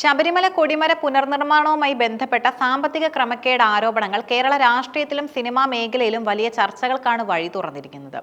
ശബരിമല കൊടിമര പുനർനിർമ്മാണവുമായി ബന്ധപ്പെട്ട സാമ്പത്തിക ക്രമക്കേട് ആരോപണങ്ങൾ കേരള രാഷ്ട്രീയത്തിലും സിനിമാ മേഖലയിലും വലിയ ചർച്ചകൾക്കാണ് വഴി തുറന്നിരിക്കുന്നത്.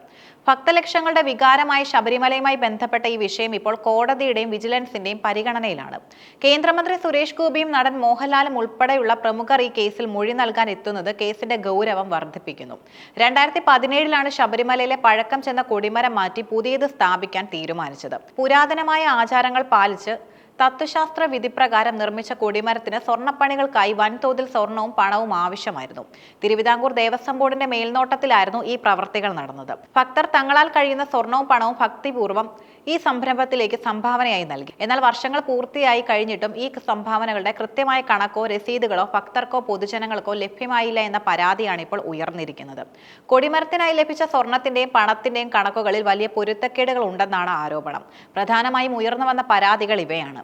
ഭക്തലക്ഷങ്ങളുടെ വികാരമായ ശബരിമലയുമായി ബന്ധപ്പെട്ട ഈ വിഷയം ഇപ്പോൾ കോടതിയുടെയും വിജിലൻസിന്റെയും പരിഗണനയിലാണ്. കേന്ദ്രമന്ത്രി സുരേഷ് ഗോപിയും നടൻ മോഹൻലാലും ഉൾപ്പെടെയുള്ള പ്രമുഖർ ഈ കേസിൽ മൊഴി നൽകാൻ എത്തുന്നത് കേസിന്റെ ഗൗരവം വർദ്ധിപ്പിക്കുന്നു. രണ്ടായിരത്തി പതിനേഴിലാണ് ശബരിമലയിലെ പഴക്കം ചെന്ന കൊടിമരം മാറ്റി പുതിയത് സ്ഥാപിക്കാൻ തീരുമാനിച്ചത്. പുരാതനമായ ആചാരങ്ങൾ പാലിച്ച് തത്വശാസ്ത്ര വിധിപ്രകാരം നിർമ്മിച്ച കൊടിമരത്തിന് സ്വർണപ്പണികൾക്കായി വൻതോതിൽ സ്വർണവും പണവും ആവശ്യമായിരുന്നു. തിരുവിതാംകൂർ ദേവസ്വം ബോർഡിന്റെ മേൽനോട്ടത്തിലായിരുന്നു ഈ പ്രവർത്തികൾ നടന്നത്. ഭക്തർ തങ്ങളാൽ കഴിയുന്ന സ്വർണവും പണവും ഭക്തിപൂർവം ഈ സംരംഭത്തിലേക്ക് സംഭാവനയായി നൽകി. എന്നാൽ വർഷങ്ങൾ പൂർത്തിയായി കഴിഞ്ഞിട്ടും ഈ സംഭാവനകളുടെ കൃത്യമായ കണക്കോ രസീതുകളോ ഭക്തർക്കോ പൊതുജനങ്ങൾക്കോ ലഭ്യമായില്ല എന്ന പരാതിയാണ് ഇപ്പോൾ ഉയർന്നിരിക്കുന്നത്. കൊടിമരത്തിനായി ലഭിച്ച സ്വർണത്തിന്റെയും പണത്തിന്റെയും കണക്കുകളിൽ വലിയ പൊരുത്തക്കേടുകൾ ഉണ്ടെന്നാണ് ആരോപണം. പ്രധാനമായും ഉയർന്നു വന്ന പരാതികൾ ഇവയാണ്.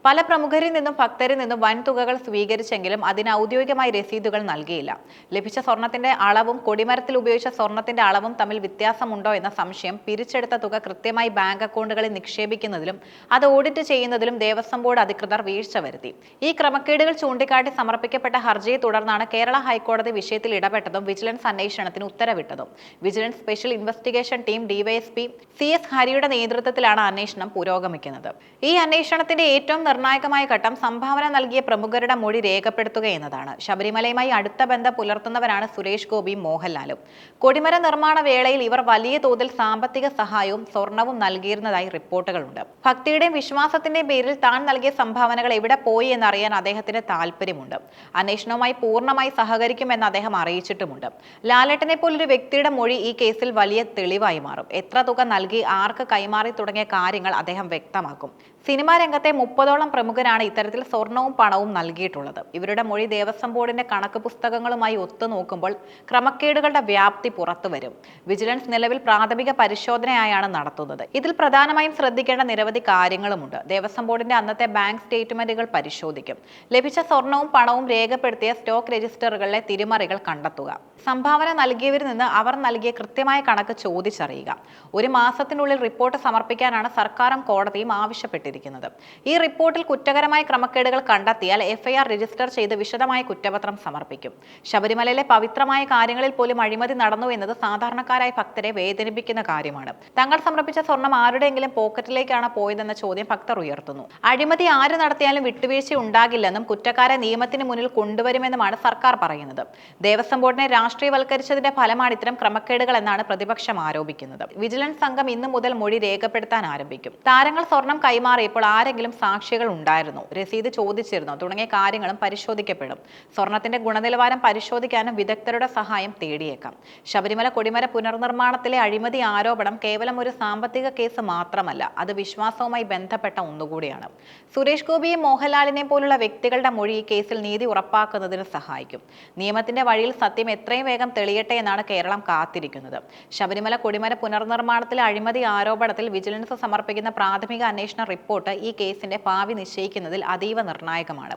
പല പ്രമുഖരിൽ നിന്നും ഭക്തരിൽ നിന്നും വൻ തുകകൾ സ്വീകരിച്ചെങ്കിലും അതിന് ഔദ്യോഗികമായി രസീതുകൾ നൽകിയില്ല. ലഭിച്ച സ്വർണത്തിന്റെ അളവും കൊടിമരത്തിൽ ഉപയോഗിച്ച സ്വർണത്തിന്റെ അളവും തമ്മിൽ വ്യത്യാസമുണ്ടോ എന്ന സംശയം പിരിച്ചെടുത്ത തുക കൃത്യമായി ബാങ്ക് അക്കൗണ്ടുകളിൽ നിക്ഷേപിക്കുന്നതിലും അത് ഓഡിറ്റ് ചെയ്യുന്നതിലും ദേവസ്വം ബോർഡ് അധികൃതർ വീഴ്ച വരുത്തി. ഈ ക്രമക്കേടുകൾ ചൂണ്ടിക്കാട്ടി സമർപ്പിക്കപ്പെട്ട ഹർജിയെ തുടർന്നാണ് കേരള ഹൈക്കോടതി വിഷയത്തിൽ ഇടപെട്ടതും വിജിലൻസ് അന്വേഷണത്തിന് ഉത്തരവിട്ടതും. Vigilance special investigation team DYSP C S ഹരിയുടെ നേതൃത്വത്തിലാണ് അന്വേഷണം പുരോഗമിക്കുന്നത്. ഈ അന്വേഷണത്തിന്റെ ഏറ്റവും നിർണായകമായ ഘട്ടം സംഭാവന നൽകിയ പ്രമുഖരുടെ മൊഴി രേഖപ്പെടുത്തുക എന്നതാണ്. ശബരിമലയുമായി അടുത്ത ബന്ധം പുലർത്തുന്നവരാണ് സുരേഷ് ഗോപിയും മോഹൻലാലും. കൊടിമര നിർമ്മാണ വേളയിൽ ഇവർ വലിയ തോതിൽ സാമ്പത്തിക സഹായവും സ്വർണവും നൽകിയിരുന്നതായി റിപ്പോർട്ടുകളുണ്ട്. ഭക്തിയുടെയും വിശ്വാസത്തിന്റെയും പേരിൽ താൻ നൽകിയ സംഭാവനകൾ എവിടെ പോയി എന്നറിയാൻ അദ്ദേഹത്തിന് താല്പര്യമുണ്ട് അന്വേഷണവുമായി പൂർണമായി സഹകരിക്കുമെന്ന് അദ്ദേഹം അറിയിച്ചിട്ടുമുണ്ട്. ലാലേട്ടനെ പോലൊരു വ്യക്തിയുടെ മൊഴി ഈ കേസിൽ വലിയ തെളിവായി മാറും. എത്ര തുക നൽകി ആർക്ക് കൈമാറി തുടങ്ങിയ കാര്യങ്ങൾ അദ്ദേഹം വ്യക്തമാക്കും. സിനിമാ രംഗത്തെ മുപ്പതോളം പ്രമുഖരാണ് ഇത്തരത്തിൽ സ്വർണവും പണവും നൽകിയിട്ടുള്ളത്. ഇവരുടെ മൊഴി ദേവസ്വം ബോർഡിന്റെ കണക്ക് പുസ്തകങ്ങളുമായി ഒത്തുനോക്കുമ്പോൾ ക്രമക്കേടുകളുടെ വ്യാപ്തി പുറത്തു വരും. വിജിലൻസ് നിലവിൽ പ്രാഥമിക പരിശോധനയായാണ് നടത്തുന്നത്. ഇതിൽ പ്രധാനമായും ശ്രദ്ധിക്കേണ്ട നിരവധി കാര്യങ്ങളുമുണ്ട്. ദേവസ്വം ബോർഡിന്റെ അന്നത്തെ ബാങ്ക് സ്റ്റേറ്റ്മെന്റുകൾ പരിശോധിക്കും. ലഭിച്ച സ്വർണവും പണവും രേഖപ്പെടുത്തിയ സ്റ്റോക്ക് രജിസ്റ്ററുകളിലെ തിരിമറികൾ കണ്ടെത്തുക. സംഭാവന നൽകിയവരിൽ നിന്ന് അവർ നൽകിയ കൃത്യമായ കണക്ക് ചോദിച്ചറിയുക. ഒരു മാസത്തിനുള്ളിൽ റിപ്പോർട്ട് സമർപ്പിക്കാനാണ് സർക്കാരും കോടതിയും ആവശ്യപ്പെട്ടിരിക്കുന്നത്. ഈ റിപ്പോർട്ടിൽ കുറ്റകരമായ ക്രമക്കേടുകൾ കണ്ടെത്തിയാൽ എഫ്ഐആർ രജിസ്റ്റർ ചെയ്ത് വിശദമായ കുറ്റപത്രം സമർപ്പിക്കും. ശബരിമലയിലെ പവിത്രമായ കാര്യങ്ങളിൽ പോലും അഴിമതി നടന്നു എന്നത് സാധാരണക്കാരായ ഭക്തരെ വേദനിപ്പിക്കുന്ന കാര്യമാണ്. തങ്ങൾ സമർപ്പിച്ച സ്വർണം ആരുടെയെങ്കിലും പോക്കറ്റിലേക്കാണ് പോയതെന്ന ചോദ്യം ഭക്തർ ഉയർത്തുന്നു. അഴിമതി ആര് നടത്തിയാലും വിട്ടുവീഴ്ച ഉണ്ടാകില്ലെന്നും കുറ്റക്കാരെ നിയമത്തിന് മുന്നിൽ കൊണ്ടുവരുമെന്നുമാണ് സർക്കാർ പറയുന്നത്. ദേവസ്വം ബോർഡിനെ രാഷ്ട്രീയവൽക്കരിച്ചതിന്റെ ഫലമാണ് ഇത്തരം ക്രമക്കേടുകൾ എന്നാണ് പ്രതിപക്ഷം ആരോപിക്കുന്നത്. വിജിലൻസ് സംഘം ഇന്നു മുതൽ മൊഴി രേഖപ്പെടുത്താൻ ആരംഭിക്കും. താരങ്ങൾ സ്വർണം കൈമാറിയപ്പോൾ ആരെങ്കിലും സാക്ഷികൾ ഉണ്ടായിരുന്നു രസീത് ചോദിച്ചിരുന്നു. തുടങ്ങിയ കാര്യങ്ങളും പരിശോധിക്കപ്പെടും. സ്വർണത്തിന്റെ ഗുണനിലവാരം പരിശോധിക്കാനും വിദഗ്ധരുടെ സഹായം തേടിയേക്കാം. ശബരിമല കൊടിമര പുനർനിർമ്മാണത്തിലെ അഴിമതി ആരോപണം കേവലം ഒരു സാമ്പത്തിക കേസ് മാത്രമല്ല അത് വിശ്വാസവുമായി ബന്ധപ്പെട്ട ഒന്നുകൂടിയാണ്. സുരേഷ് ഗോപിയും മോഹൻലാലിനെ പോലുള്ള വ്യക്തികളുടെ മൊഴി ഈ കേസിൽ നീതി ഉറപ്പാക്കുന്നതിന് സഹായിക്കും. നിയമത്തിന്റെ വഴിയിൽ സത്യം എത്രയും വേഗം തെളിയട്ടെ എന്നാണ് കേരളം കാത്തിരിക്കുന്നത്. ശബരിമല കൊടിമര പുനർനിർമ്മാണത്തിലെ അഴിമതി ആരോപണത്തിൽ വിജിലൻസ് സമർപ്പിക്കുന്ന പ്രാഥമിക അന്വേഷണ റിപ്പോർട്ട് ഈ കേസിന്റെ ഭാവി നിശ്ചയിക്കുന്നതിൽ അതീവ നിർണായകമാണ്.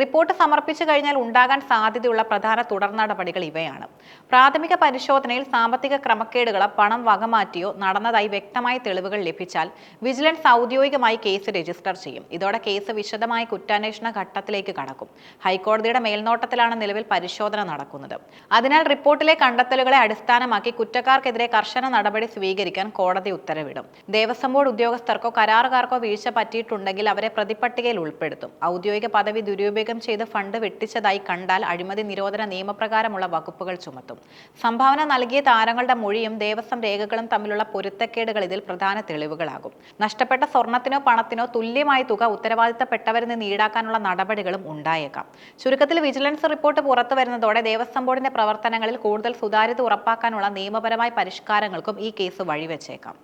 റിപ്പോർട്ട് സമർപ്പിച്ചു കഴിഞ്ഞാൽ ഉണ്ടാകാൻ സാധ്യതയുള്ള പ്രധാന തുടർ നടപടികൾ ഇവയാണ്. പ്രാഥമിക പരിശോധനയിൽ സാമ്പത്തിക ക്രമക്കേടുകളോ പണം വകമാറ്റിയോ നടന്നതായി വ്യക്തമായ തെളിവുകൾ ലഭിച്ചാൽ വിജിലൻസ് ഔദ്യോഗികമായി കേസ് രജിസ്റ്റർ ചെയ്യും. ഇതോടെ കേസ് വിശദമായ കുറ്റാന്വേഷണ ഘട്ടത്തിലേക്ക് കടക്കും. ഹൈക്കോടതിയുടെ മേൽനോട്ടത്തിലാണ് നിലവിൽ പരിശോധന നടക്കുന്നത്. അതിനാൽ റിപ്പോർട്ടിലെ കണ്ടെത്തലുകളെ അടിസ്ഥാനമാക്കി കുറ്റക്കാർക്കെതിരെ കർശന നടപടി സ്വീകരിക്കാൻ കോടതി ഉത്തരവിടും. ദേവസ്വം ബോർഡ് ഉദ്യോഗസ്ഥർക്കോ കരാറുകാർക്കോ വീഴ്ച പറ്റിയിട്ടുണ്ടെങ്കിൽ അവരെ പ്രതിപട്ടികയിൽ ഉൾപ്പെടുത്തും. ഔദ്യോഗിക പദവി ദുരുപയോഗം ചെയ്ത് ഫണ്ട് വെട്ടിച്ചതായി കണ്ടാൽ അഴിമതി നിരോധന നിയമപ്രകാരമുള്ള വകുപ്പുകൾ ചുമത്തും. സംഭാവന നൽകിയ താരങ്ങളുടെ മൊഴിയും ദേവസ്വം രേഖകളും തമ്മിലുള്ള പൊരുത്തക്കേടുകൾ ഇതിൽ പ്രധാന തെളിവുകളാകും. നഷ്ടപ്പെട്ട സ്വർണത്തിനോ പണത്തിനോ തുല്യമായ തുക ഉത്തരവാദിത്തപ്പെട്ടവരിൽ നിന്ന് ഈടാക്കാനുള്ള നടപടികളും ഉണ്ടായേക്കാം. ചുരുക്കത്തിൽ വിജിലൻസ് റിപ്പോർട്ട് പുറത്തു വരുന്നതോടെ ദേവസ്വം ബോർഡിന്റെ പ്രവർത്തനങ്ങളിൽ കൂടുതൽ സുതാര്യത ഉറപ്പാക്കാനുള്ള നിയമപരമായ പരിഷ്കാരങ്ങൾക്കും ഈ കേസ് വഴിവെച്ചേക്കാം.